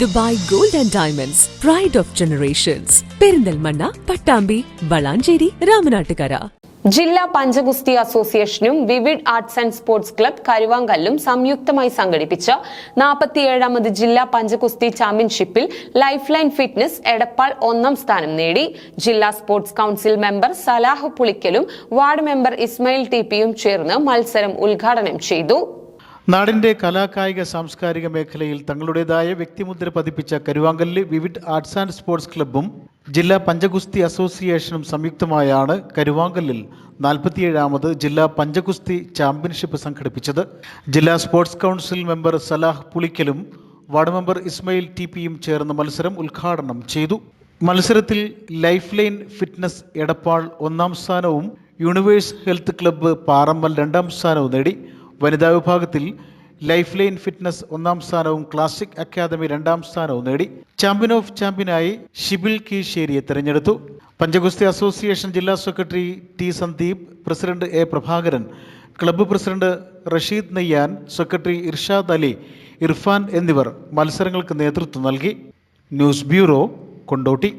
Dubai gold and diamonds pride of generations Perinthalmanna Pattambi Valanchery Ramanattukara. ജില്ലാ പഞ്ചഗുസ്തി അസോസിയേഷനും vivid arts and sports club കരുവാങ്കല്ലും സംയുക്തമായി സംഘടിപ്പിച്ച നാൽപ്പത്തിയേഴാമത് ജില്ലാ പഞ്ചഗുസ്തി ചാമ്പ്യൻഷിപ്പിൽ ലൈഫ് ലൈൻ ഫിറ്റ്നസ് എടപ്പാൾ ഒന്നാം സ്ഥാനം നേടി. ജില്ലാ സ്പോർട്സ് കൌൺസിൽ മെമ്പർ സലാഹ് പുളിക്കലും വാർഡ് മെമ്പർ ഇസ്മയിൽ ടി പിയും ചേർന്ന് മത്സരം ഉദ്ഘാടനം ചെയ്തു. നാടിന്റെ കലാകായിക സാംസ്കാരിക മേഖലയിൽ തങ്ങളുടേതായ വ്യക്തിമുദ്ര പതിപ്പിച്ച Karuvankallu vivid arts and sports ക്ലബ്ബും ജില്ലാ പഞ്ചഗുസ്തി അസോസിയേഷനും സംയുക്തമായാണ് കരുവാങ്കല്ലിൽ നാൽപ്പത്തിയേഴാമത് ജില്ലാ പഞ്ചഗുസ്തി ചാമ്പ്യൻഷിപ്പ് സംഘടിപ്പിച്ചത്. ജില്ലാ സ്പോർട്സ് കൗൺസിൽ മെമ്പർ സലാഹ് പുളിക്കലും വാർഡ് മെമ്പർ ഇസ്മയിൽ ടി പിയും ചേർന്ന് മത്സരം ഉദ്ഘാടനം ചെയ്തു. മത്സരത്തിൽ ലൈഫ് ലൈൻ ഫിറ്റ്നസ് എടപ്പാൾ ഒന്നാം സ്ഥാനവും യൂണിവേഴ്സ് ഹെൽത്ത് ക്ലബ്ബ് പാറമ്മൽ രണ്ടാം സ്ഥാനവും നേടി. വനിതാ വിഭാഗത്തിൽ ലൈഫ് ലൈൻ ഫിറ്റ്നസ് ഒന്നാം സ്ഥാനവും ക്ലാസിക് അക്കാദമി രണ്ടാം സ്ഥാനവും നേടി. ചാമ്പ്യൻ ഓഫ് ചാമ്പ്യനായി ഷിബിൽ കീശേരിയെ തെരഞ്ഞെടുത്തു. പഞ്ചഗുസ്തി അസോസിയേഷൻ ജില്ലാ secretary T Sandeep president A Prabhakaran club president Rasheed Neyyan secretary Irshad Ali Irfan എന്നിവർ മത്സരങ്ങൾക്ക് നേതൃത്വം നൽകി. News bureau Kondotty.